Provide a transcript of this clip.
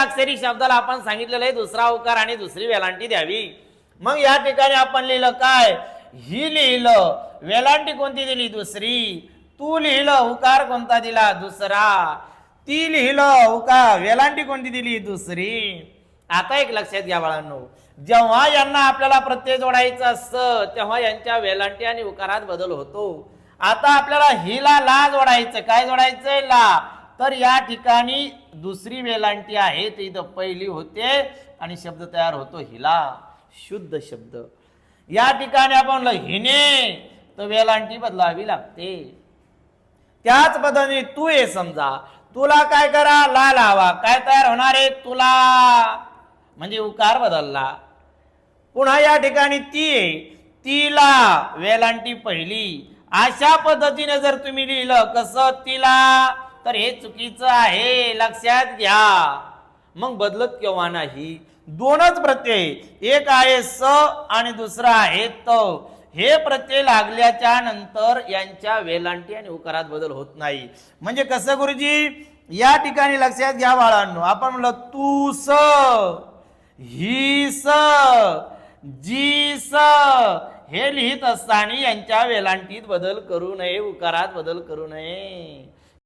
अक्षरी शब्दाला आपण सांगितलेलं आहे दुसरा उकार आणि दुसरी वेलांटी द्यावी. मग या ठिकाणी आपण लिहिलं काय? ही लिहिलं वेलांटी कोणती दिली? दुसरी. तू लिहिलं उकार कोणता दिला? दुसरा. ती लिहिलं उकार वेलांटी कोणती दिली? दुसरी. आता एक लक्षात घ्या बाळांनो. जेव्हा यांना आपल्याला प्रत्यय जोडायचं असतं तेव्हा यांच्या वेलांटी आणि उकारात बदल होतो. आता आपल्याला हिला ला जोडायचं. काय जोडायचंय? ला. तर या ठिकाणी दुसरी वेलांटी आहे ती इथं पहिली होते आणि शब्द तयार होतो हिला शुद्ध शब्द. या ठिकाणी आपण हिने तर वेलांटी बदलावी लागते. त्याच पद्धतीने तू हे समजा तुला काय करा ला लावा. काय तयार होणार आहे? तुला. म्हणजे उकार बदलला. पुन्हा या ठिकाणी ती आहे तिला वेलांटी पहिली. अशा पद्धतीने जर तुम्ही लिहिलं कसं? तिला. तर हे चुकीचं आहे लक्षात घ्या. मग बदलत केव्हा नाही? दोनच प्रत्यय. एक आहे स आणि दुसरा आहे त. हे प्रत्यय लागल्याच्या नंतर यांच्या वेलांटी आणि उकारात बदल होत नाही. म्हणजे कसं गुरुजी? या ठिकाणी लक्षात घ्या बाळांनो. आपण म्हणलं तू स ही स जी स हे लिहित असताना यांच्या वेलांटीत बदल करू नये उकारात बदल करू नये.